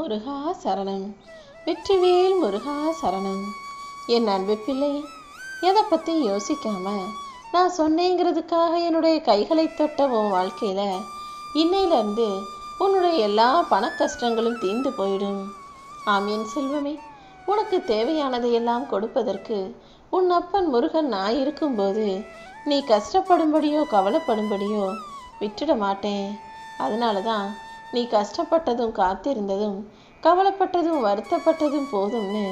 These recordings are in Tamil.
முருகா சரணம். வெற்றிவேல் முருகா சரணம். என் அன்பு பிள்ளை எதை பற்றி யோசிக்காம நான் சொன்னேங்கிறதுக்காக என்னுடைய கைகளை தொட்ட உன் வாழ்க்கையில் இன்னையிலேருந்து உன்னுடைய எல்லா பண கஷ்டங்களும் தீர்ந்து போயிடும். ஆம் என் செல்வமே உனக்கு தேவையானதையெல்லாம் கொடுப்பதற்கு உன் அப்பன் முருகன் நான் இருக்கும்போது நீ கஷ்டப்படும்படியோ கவலைப்படும்படியோ விட்டுட மாட்டேன். அதனால தான் நீ கஷ்டப்பட்டதும் காத்திருந்ததும் கவலைப்பட்டதும் வருத்தப்பட்டதும் போதும்னு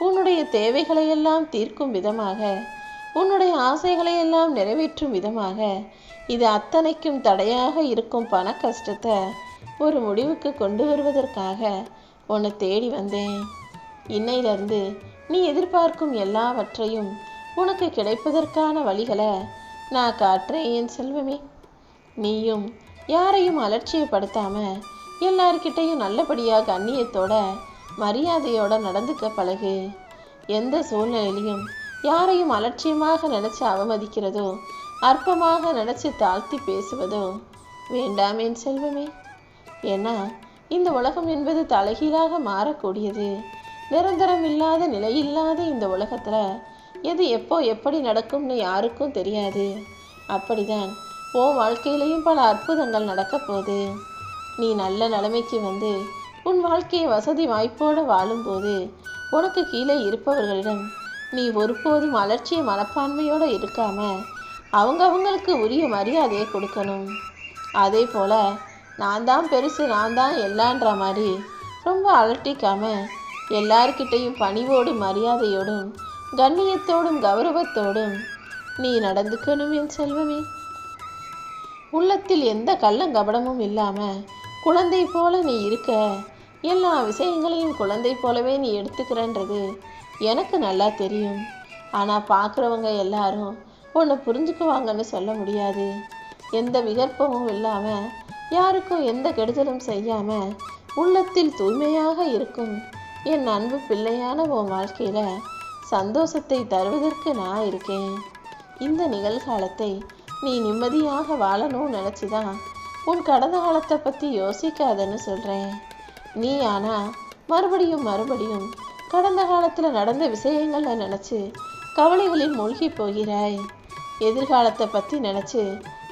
உன்னுடைய தேவைகளையெல்லாம் தீர்க்கும் விதமாக உன்னுடைய ஆசைகளையெல்லாம் நிறைவேற்றும் விதமாக இது அத்தனைக்கும் தடையாக இருக்கும் பண கஷ்டத்தை ஒரு முடிவுக்கு கொண்டு வருவதற்காக உன்னை தேடி வந்தேன். இன்னையிலிருந்து நீ எதிர்பார்க்கும் எல்லாவற்றையும் உனக்கு கிடைப்பதற்கான வழிகளை நான் காட்டுறேன் என் செல்வமே. நீயும் யாரையும் அலட்சியப்படுத்தாம எல்லார்கிட்டையும் நல்லபடியாக கண்ணியத்தோட மரியாதையோட நடந்துக்க பழகு. எந்த சூழ்நிலையிலையும் யாரையும் அலட்சியமாக நினைச்சு அவமதிக்கிறதோ அற்பமாக நினைச்சு தாழ்த்தி பேசுவதோ வேண்டாம் என் செல்வமே. ஏன்னா இந்த உலகம் என்பது தலைகீழாக மாறக்கூடியது. நிரந்தரம் இல்லாத நிலையில்லாத இந்த உலகத்துல எது எப்போ எப்படி நடக்கும்னு யாருக்கும் தெரியாது. அப்படிதான் உன் வாழ்க்கையிலையும் பல அற்புதங்கள் நடக்க போகுது. நீ நல்ல நிலைமைக்கு வந்து உன் வாழ்க்கையை வசதி வாய்ப்போடு வாழும்போது உனக்கு கீழே இருப்பவர்களிடம் நீ ஒருபோதும் அலட்சிய மனப்பான்மையோடு இருக்காம அவங்க அவங்களுக்கு உரிய மரியாதையை கொடுக்கணும். அதே போல நான் தான் பெருசு நான் தான் எல்லான்ற மாதிரி ரொம்ப அலட்டிக்காம எல்லார்கிட்டையும் பணிவோடும் மரியாதையோடும் கண்ணியத்தோடும் கௌரவத்தோடும் நீ நடந்துக்கணும் என் செல்வமே. உள்ளத்தில் எந்த கள்ளங்கபடமும் இல்லாமல் குழந்தை போல நீ இருக்க. எல்லா விஷயங்களையும் குழந்தை போலவே நீ எடுத்துக்கிறன்றது எனக்கு நல்லா தெரியும். ஆனால் பார்க்குறவங்க எல்லாரும் உன்னை புரிஞ்சுக்குவாங்கன்னு சொல்ல முடியாது. எந்த விகற்பமும் இல்லாமல் யாருக்கும் எந்த கெடுதலும் செய்யாமல் உள்ளத்தில் தூய்மையாக இருக்கும். என் அன்பு பிள்ளையான உன் வாழ்க்கையில் சந்தோஷத்தை தருவதற்கு நான் இருக்கேன். இந்த நிகழ்காலத்தை நீ நிம்மதியாக வாழணும்னு நினச்சி தான் உன் கடந்த காலத்தை பற்றி யோசிக்காதன்னு சொல்கிறேன் நீ ஆனால் மறுபடியும் மறுபடியும் கடந்த காலத்தில் நடந்த விஷயங்களை நினச்சி கவலைகளில் மூழ்கி போகிறாய். எதிர்காலத்தை பற்றி நினச்சி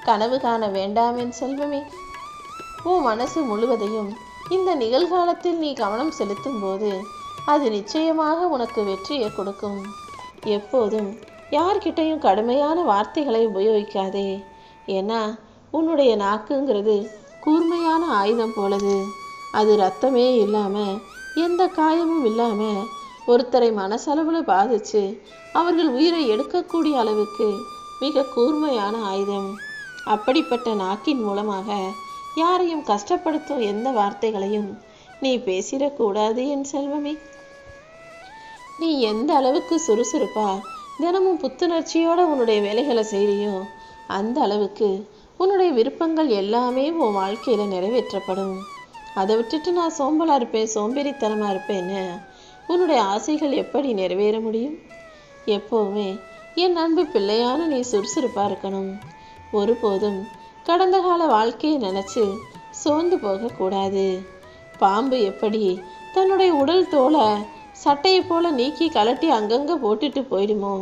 கனவு காண வேண்டாமேன் செல்வமே. உன் மனசு முழுவதையும் இந்த நிகழ்காலத்தில் நீ கவனம் செலுத்தும் போது அது நிச்சயமாக உனக்கு வெற்றியை கொடுக்கும். எப்போதும் யார்கிட்டையும் கடுமையான வார்த்தைகளை உபயோகிக்காதே. ஏன்னா உன்னுடைய நாக்குங்கிறது கூர்மையான ஆயுதம் போலது. அது ரத்தமே இல்லாமல் எந்த காயமும் இல்லாமல் ஒருத்தரை மனசளவில் பாதிச்சு அவர்கள் உயிரை எடுக்கக்கூடிய அளவுக்கு மிக கூர்மையான ஆயுதம். அப்படிப்பட்ட நாக்கின் மூலமாக யாரையும் கஷ்டப்படுத்தும் எந்த வார்த்தைகளையும் நீ பேசிடக்கூடாது என் செல்வமே. நீ எந்த அளவுக்கு சுறுசுறுப்பா தினமும் புத்துணர்ச்சியோட உன்னுடைய வேலைகளை செய்கிறியோ அந்த அளவுக்கு உன்னுடைய விருப்பங்கள் எல்லாமே உன் வாழ்க்கையில் நிறைவேற்றப்படும். அதை விட்டுட்டு நான் சோம்பலாக இருப்பேன் சோம்பேறித்தனமாக இருப்பேன்னு உன்னுடைய ஆசைகள் எப்படி நிறைவேற முடியும்? எப்போவுமே என் அன்பு பிள்ளையான நீ சுறுசுறுப்பாக இருக்கணும். ஒருபோதும் கடந்த கால வாழ்க்கையை நினச்சி சோர்ந்து போகக்கூடாது. பாம்பு எப்படி தன்னுடைய உடல் தோலை சட்டையை போல நீக்கி கலட்டி அங்கங்கே போட்டுட்டு போயிடுமோ?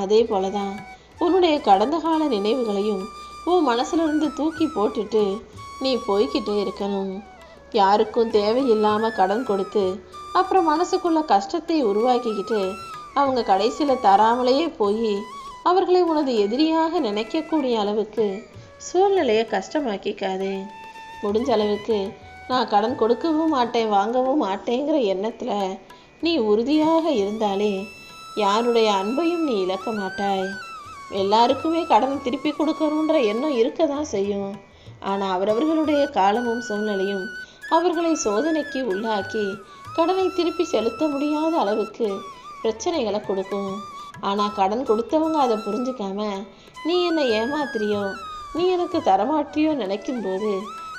அதே போல தான் உன்னுடைய கடந்த கால நினைவுகளையும் உன் மனசுலேருந்து தூக்கி போட்டுட்டு நீ போய்கிட்டே இருக்கணும். யாருக்கும் தேவையில்லாமல் கடன் கொடுத்து அப்புறம் மனசுக்குள்ள கஷ்டத்தை உருவாக்கிக்கிட்டு அவங்க கடைசியில் தராமலேயே போய் அவர்களை உனது எதிரியாக நினைக்கக்கூடிய அளவுக்கு சூழ்நிலையை கஷ்டமாக்கிக்காதே. முடிஞ்ச அளவுக்கு நான் கடன் கொடுக்கவும் மாட்டேன் வாங்கவும் மாட்டேங்கிற எண்ணத்தில் நீ உறுதியாக இருந்தாலே யாருடைய அன்பையும் நீ இழக்க மாட்டாய். எல்லாருக்குமே கடன் திருப்பி கொடுக்கணுன்ற எண்ணம் இருக்க தான் செய்யும். ஆனால் அவரவர்களுடைய காலமும் சூழ்நிலையும் அவர்களை சோதனைக்கு உள்ளாக்கி கடனை திருப்பி செலுத்த முடியாத அளவுக்கு பிரச்சனைகளை கொடுக்கும். ஆனால் கடன் கொடுத்தவங்க அதை புரிஞ்சுக்காம நீ என்னை ஏமாத்துறியோ நீ எனக்கு தரமாட்டியோ நினைக்கும்போது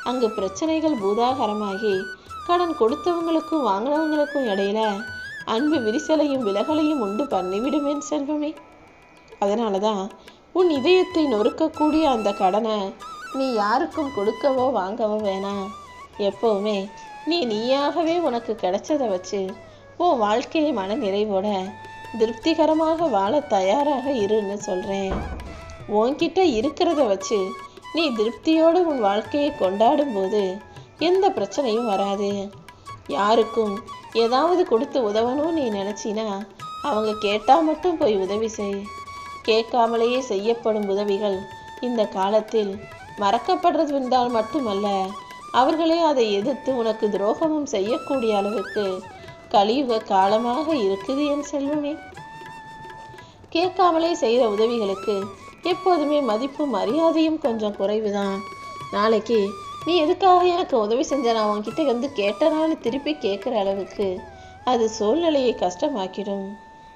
அங்கு பிரச்சனைகள் பூதாகரமாகி கடன் கொடுத்தவங்களுக்கும் வாங்கினவங்களுக்கும் இடையில அன்பு விரிசலையும் விலகலையும் உண்டு பண்ணிவிடுமேன் செல்வமே. அதனால தான் உன் இதயத்தை நொறுக்கக்கூடிய அந்த கடனை நீ யாருக்கும் கொடுக்கவோ வாங்கவோ வேணாம் எப்போவுமே நீ நீயாகவே உனக்கு கிடைச்சதை வச்சு உன் வாழ்க்கையை மன நிறைவோட திருப்திகரமாக வாழ தயாராக இருன்னு சொல்கிறேன் உன்கிட்ட இருக்கிறத வச்சு நீ திருப்தியோடு உன் வாழ்க்கையை கொண்டாடும் போது எந்த பிரச்சனையும் வராது. யாருக்கும் ஏதாவது கொடுத்து உதவணும்னு நீ நினச்சினா அவங்க கேட்டால் மட்டும் போய் உதவி செய். கேட்காமலேயே செய்யப்படும் உதவிகள் இந்த காலத்தில் மறக்கப்படுறது என்றால் மட்டுமல்ல அவர்களே அதை எதிர்த்து உனக்கு துரோகமும் செய்யக்கூடிய அளவுக்கு கலியுக காலமாக இருக்குது என் செல்வமே. கேட்காமலே செய்கிற உதவிகளுக்கு எப்போதுமே மதிப்பும் மரியாதையும் கொஞ்சம் குறைவுதான். நாளைக்கு நீ எதுக்காக எனக்கு உதவி செஞ்ச? நான் உன்கிட்ட வந்து கேட்டனான்னு திருப்பி கேட்குற அளவுக்கு அது சூழ்நிலையை கஷ்டமாக்கிடும்.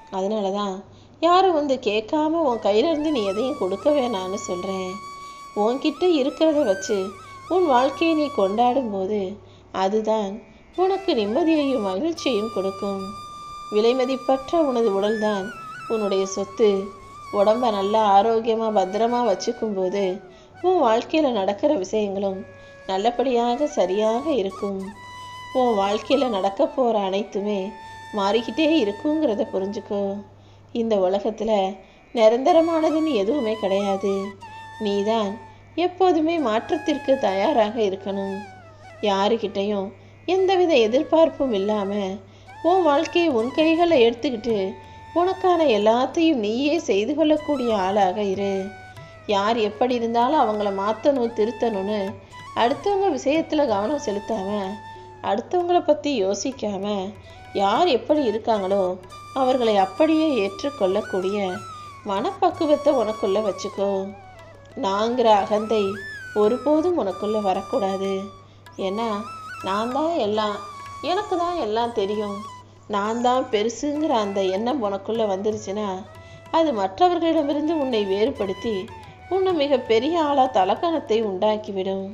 அதனால தான் யாரும் வந்து கேட்காம உன் கையிலேருந்து நீ எதையும் கொடுக்க வேணான்னு சொல்கிறேன் உன்கிட்ட இருக்கிறத வச்சு உன் வாழ்க்கையை நீ கொண்டாடும் போது அதுதான் உனக்கு நிம்மதியையும் மகிழ்ச்சியையும் கொடுக்கும். விலைமதிப்பற்ற உனது உடல்தான். உன்னுடைய சொத்து உடம்ப நல்லா ஆரோக்கியமாக பத்திரமா வச்சுக்கும் போது உன் வாழ்க்கையில் நடக்கிற விஷயங்களும் நல்லபடியாக சரியாக இருக்கும். உன் வாழ்க்கையில் நடக்க போகிற அனைத்துமே மாறிக்கிட்டே இருக்குங்கிறத புரிஞ்சுக்கோ. இந்த உலகத்தில் நிரந்தரமானதுன்னு எதுவுமே கிடையாது. நீதான் எப்போதுமே மாற்றத்திற்கு தயாராக இருக்கணும். யாருக்கிட்டையும் எந்தவித எதிர்பார்ப்பும் இல்லாமல் உன் வாழ்க்கையை உன் கைகளை எடுத்துக்கிட்டு உனக்கான எல்லாத்தையும் நீயே செய்து கொள்ளக்கூடிய ஆளாக இரு. யார் எப்படி இருந்தாலும் அவங்கள மாற்றணும் திருத்தணும்னு அடுத்தவங்க விஷயத்தில் கவனம் செலுத்தாமல் அடுத்தவங்கள பற்றி யோசிக்காம யார் எப்படி இருக்காங்களோ அவர்களை அப்படியே ஏற்றுக்கொள்ளக்கூடிய மனப்பக்குவத்தை உனக்குள்ளே வச்சுக்கோ. நாங்கிற அகந்தை ஒருபோதும் உனக்குள்ளே வரக்கூடாது. ஏன்னா நான் தான் எல்லாம் எனக்கு தான் எல்லாம் தெரியும். நான் தான் பெருசுங்கிற அந்த எண்ணம் உனக்குள்ளே வந்துருச்சுன்னா அது மற்றவர்களிடமிருந்து உன்னை வேறுபடுத்தி உன்னை மிக பெரிய ஆளா தலக்கணத்தை உண்டாக்கிவிடும்.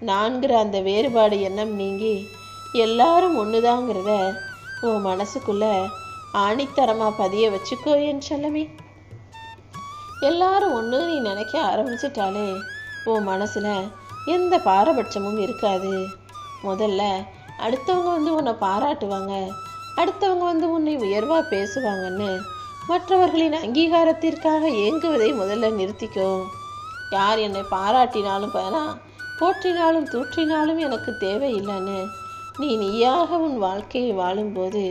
நான்கிற அந்த வேறுபாடு எண்ணம் நீங்கி எல்லாரும் ஒன்றுதாங்கிறத உன் மனசுக்குள்ள ஆணித்தரமாக பதிய வச்சுக்கோ என் செல்லமே. எல்லாரும் ஒன்று நீ நினைக்க ஆரம்பிச்சிட்டாலே உன் மனசில் எந்த பாரபட்சமும் இருக்காது. முதல்ல அடுத்தவங்க வந்து உன்னை பாராட்டுவாங்க. அடுத்தவங்க வந்து உன்னை உயர்வாக பேசுவாங்கன்னு மற்றவர்களின் அங்கீகாரத்திற்காக ஏங்குவதை முதல்ல நிறுத்திக்கோ. யார் என்னை பாராட்டினாலும் வேணாம் போற்றினாலும் தூற்றினாலும் எனக்கு தேவையில்லைன்னு. நீ நீயாக உன் வாழ்க்கையை வாழும்போது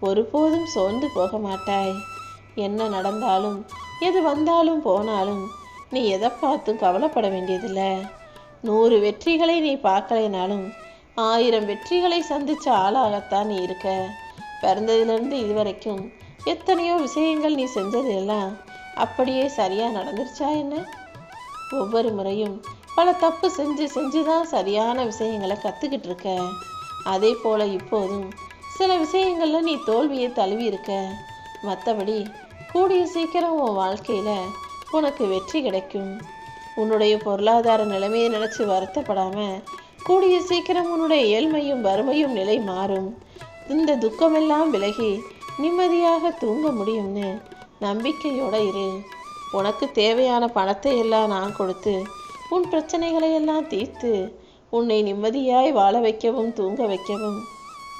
ஒருபோதும் சோர்ந்து போக மாட்டாய். என்ன நடந்தாலும் எது வந்தாலும் போனாலும் நீ எதை பார்த்தும் கவலைப்பட வேண்டியதில்லை. நூறு வெற்றிகளை நீ பார்க்கலைனாலும் ஆயிரம் வெற்றிகளை சந்திச்ச ஆளாகத்தான் நீ இருக்க. பிறந்ததிலிருந்து இதுவரைக்கும் எத்தனையோ விஷயங்கள் நீ செஞ்சது எல்லாம் அப்படியே சரியாக நடந்துருச்சா என்ன? ஒவ்வொரு முறையும் பல தப்பு செஞ்சு செஞ்சு தான் சரியான விஷயங்களை கற்றுக்கிட்டு இருக்க. அதே போல் இப்போதும் சில விஷயங்களில் நீ தோல்வியை தழுவி இருக்க. மற்றபடி கூடிய சீக்கிரம் உன் வாழ்க்கையில் உனக்கு வெற்றி கிடைக்கும். உன்னுடைய பொருளாதார நிலைமையை நினச்சி வருத்தப்படாமல் கூடிய சீக்கிரம் உன்னுடைய ஏழ்மையும் வறுமையும் நிலை மாறும். இந்த துக்கமெல்லாம் விலகி நிம்மதியாக தூங்க முடியும்னு நம்பிக்கையோடு இரு. உனக்கு தேவையான பணத்தை எல்லாம் நான் கொடுத்து உன் பிரச்சனைகளை எல்லாம் தீர்த்து உன்னை நிம்மதியாய் வாழ வைக்கவும் தூங்க வைக்கவும்.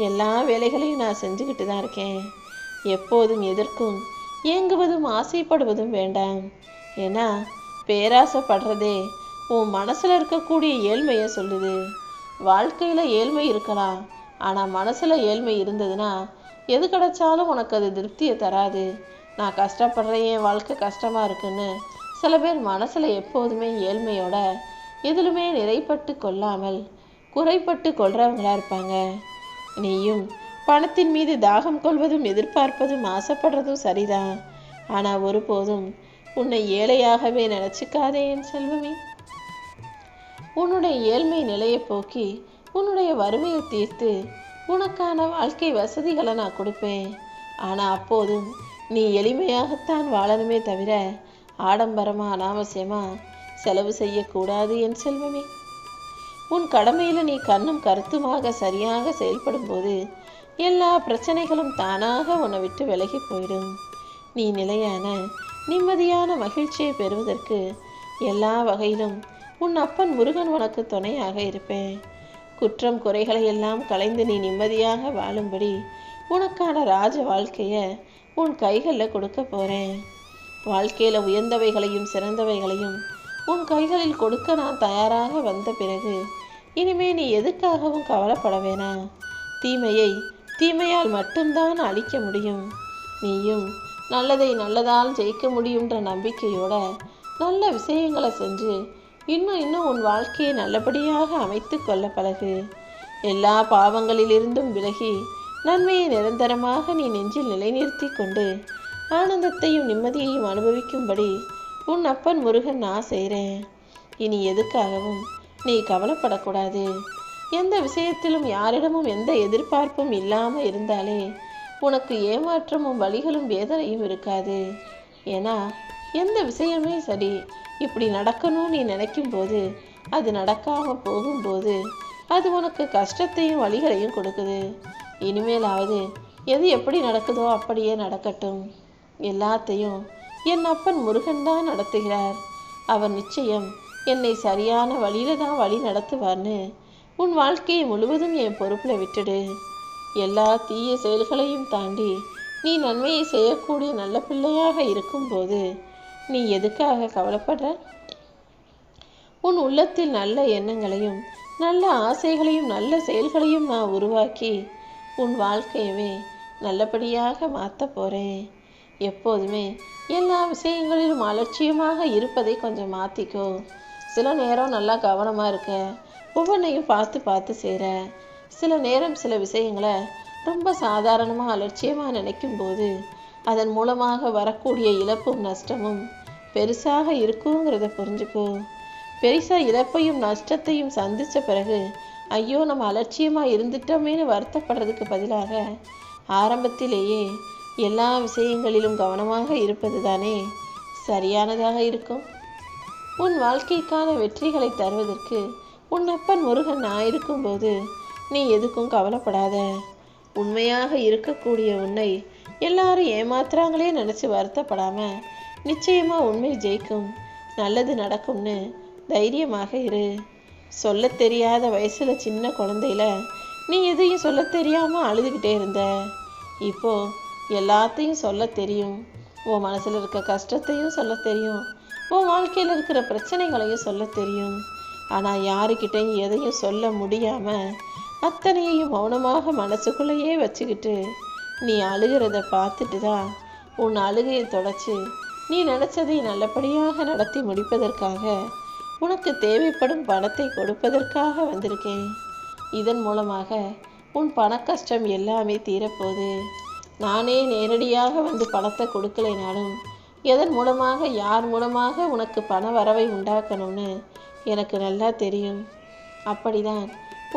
எல்லா வேலைகளையும் நான் செஞ்சுக்கிட்டு தான் இருக்கேன். எப்போதும் எதற்கும் ஏங்குவதும் ஆசைப்படுவதும் வேண்டாம். ஏன்னா பேராசைப்படுறதே உன் மனசில் இருக்கக்கூடிய ஏழ்மையை சொல்லுது. வாழ்க்கையில் ஏழ்மை இருக்கலாம். ஆனால் மனசில் ஏழ்மை இருந்ததுன்னா எது கிடைச்சாலும் உனக்கு அது திருப்தியை தராது. நான் கஷ்டப்படுறேன் என் வாழ்க்கை கஷ்டமாக இருக்குன்னு சில பேர் மனசில் எப்போதுமே ஏழ்மையோட எதிலுமே நிறைப்பட்டு கொள்ளாமல் குறைப்பட்டு கொள்றவங்களா இருப்பாங்க. நீயும் பணத்தின் மீது தாகம் கொள்வதும் எதிர்பார்ப்பதும் ஆசைப்படுறதும் சரிதான். ஆனா ஒருபோதும் உன்னை ஏழையாகவே நினைச்சுக்காதே என் செல்வமே. உன்னுடைய ஏழ்மை நிலையை போக்கி உன்னுடைய வறுமையை தீர்த்து உனக்கான வாழ்க்கை வசதிகளை நான் கொடுப்பேன். ஆனா அப்போதும் நீ எளிமையாகத்தான் வாழணுமே தவிர ஆடம்பரமா அனாவசியமா செலவு செய்யக்கூடாது என் செல்வமே. உன் கடமையில் நீ கண்ணும் கருத்துமாக சரியாக செயல்படும் போது எல்லா பிரச்சனைகளும் தானாக உன்னை விட்டு விலகி போயிடும். நீ நிலையான நிம்மதியான மகிழ்ச்சியை பெறுவதற்கு எல்லா வகையிலும் உன் அப்பன் முருகன் உனக்கு துணையாக இருப்பேன். குற்றம் குறைகளை எல்லாம் கலைந்து நீ நிம்மதியாக வாழும்படி உனக்கான ராஜ வாழ்க்கையை உன் கைகளில் கொடுக்க போகிறேன் வாழ்க்கையில் உயர்ந்தவைகளையும் சிறந்தவைகளையும் உன் கைகளில் கொடுக்க நான் தயாராக வந்த பிறகு இனிமே நீ எதுக்காகவும் கவலைப்பட வேணாம் தீமையை தீமையால் மட்டும்தான் அழிக்க முடியும். நீயும் நல்லதை நல்லதால் ஜெயிக்க முடியுன்ற நம்பிக்கையோட நல்ல விஷயங்களை செஞ்சு இன்னும் இன்னும் உன் வாழ்க்கையை நல்லபடியாக அமைத்து கொள்ள பழகு. எல்லா பாவங்களிலிருந்தும் விலகி நன்மையை நிரந்தரமாக நீ நெஞ்சில் நிலைநிறுத்தி கொண்டு ஆனந்தத்தையும் நிம்மதியையும் அனுபவிக்கும்படி உன் அப்பன் முருகன் நான் செய்கிறேன் இனி எதுக்காகவும் நீ கவலைப்படக்கூடாது. எந்த விஷயத்திலும் யாரிடமும் எந்த எதிர்பார்ப்பும் இல்லாமல் இருந்தாலே உனக்கு ஏமாற்றமும் வழிகளும் வேதனையும் இருக்காது. ஏன்னா எந்த விஷயமே சரி இப்படி நடக்கணும்னு நீ நினைக்கும் போது அது நடக்காமல் போகும்போது அது உனக்கு கஷ்டத்தையும் வழிகளையும் கொடுக்குது. இனிமேலாவது எது எப்படி நடக்குதோ அப்படியே நடக்கட்டும். எல்லாத்தையும் என் அப்பன் முருகன் தான் நடத்துகிறார். அவர் நிச்சயம் என்னை சரியான வழியில தான் வழி நடத்துவார்னு உன் வாழ்க்கையை முழுவதும் என் பொறுப்பில் விட்டுடு. எல்லா தீய செயல்களையும் தாண்டி நீ நன்மையை செய்யக்கூடிய நல்ல பிள்ளையாக இருக்கும்போது நீ எதுக்காக கவலைப்படுற? உன் உள்ளத்தில் நல்ல எண்ணங்களையும் நல்ல ஆசைகளையும் நல்ல செயல்களையும் நான் உருவாக்கி உன் வாழ்க்கையவே நல்லபடியாக மாற்ற போகிறேன் எப்போதுமே எல்லா விஷயங்களிலும் அலட்சியமாக இருப்பதை கொஞ்சம் மாற்றிக்கோ சில நேரம் நல்லா கவனமாக இருக்க ஒவ்வொன்றையும் பார்த்து பார்த்து செய்கிற சில நேரம் சில விஷயங்களை ரொம்ப சாதாரணமாக அலட்சியமாக நினைக்கும் போது அதன் மூலமாக வரக்கூடிய இழப்பும் நஷ்டமும் பெருசாக இருக்குங்கிறத புரிஞ்சுக்கோ. பெருசாக இழப்பையும் நஷ்டத்தையும் சந்தித்த பிறகு ஐயோ நம்ம அலட்சியமாக இருந்துட்டோமேனு வருத்தப்படுறதுக்கு பதிலாக ஆரம்பத்திலேயே எல்லா விஷயங்களிலும் கவனமாக இருப்பது தானே சரியானதாக இருக்கும்? உன் வாழ்க்கைக்கான வெற்றிகளை தருவதற்கு உன் அப்பன் முருகன் நான் இருக்கும்போது நீ எதுக்கும் கவலைப்படாத. உண்மையாக இருக்கக்கூடிய உன்னை எல்லாரும் ஏமாத்துறாங்களே நினச்சி வருத்தப்படாம நிச்சயமாக உண்மை ஜெயிக்கும். நல்லது நடக்கும்னு தைரியமாக இரு. சொல்ல தெரியாத வயசில் சின்ன குழந்தையில நீ எதையும் சொல்ல தெரியாமல் அழுதுகிட்டே இருந்த. இப்போ எல்லாத்தையும் சொல்ல தெரியும். உன் மனசில் இருக்க கஷ்டத்தையும் சொல்ல தெரியும். உன் வாழ்க்கையில் இருக்கிற பிரச்சனைகளையும் சொல்ல தெரியும். ஆனால் யாருக்கிட்டையும் எதையும் சொல்ல முடியாமல் அத்தனையையும் மௌனமாக மனசுக்குள்ளேயே வச்சுக்கிட்டு நீ அழுகிறத பார்த்துட்டு தான் உன் அழுகையை தொடச்சி. நீ நினச்சதை நல்லபடியாக நடத்தி முடிப்பதற்காக உனக்கு தேவைப்படும் பணத்தை கொடுப்பதற்காக வந்திருக்கேன். இதன் மூலமாக உன் பண கஷ்டம் எல்லாமே தீரப்போகுது. நானே நேரடியாக வந்து பணத்தை கொடுக்கலைனாலும் எதன் மூலமாக யார் மூலமாக உனக்கு பண வரவை உண்டாக்கணும்னு எனக்கு நல்லா தெரியும். அப்படிதான்.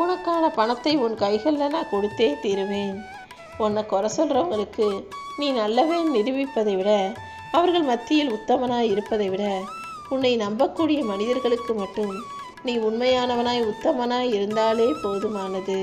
உனக்கான பணத்தை உன் கைகளில் நான் கொடுத்தே தீருவேன். உன்னை குறை சொல்கிறவங்களுக்கு நீ நல்லவே நிரூபிப்பதை விட அவர்கள் மத்தியில் உத்தமனாய் இருப்பதை விட உன்னை நம்பக்கூடிய மனிதர்களுக்கு மட்டும் நீ உண்மையானவனாய் உத்தமனாய் இருந்தாலே போதுமானது.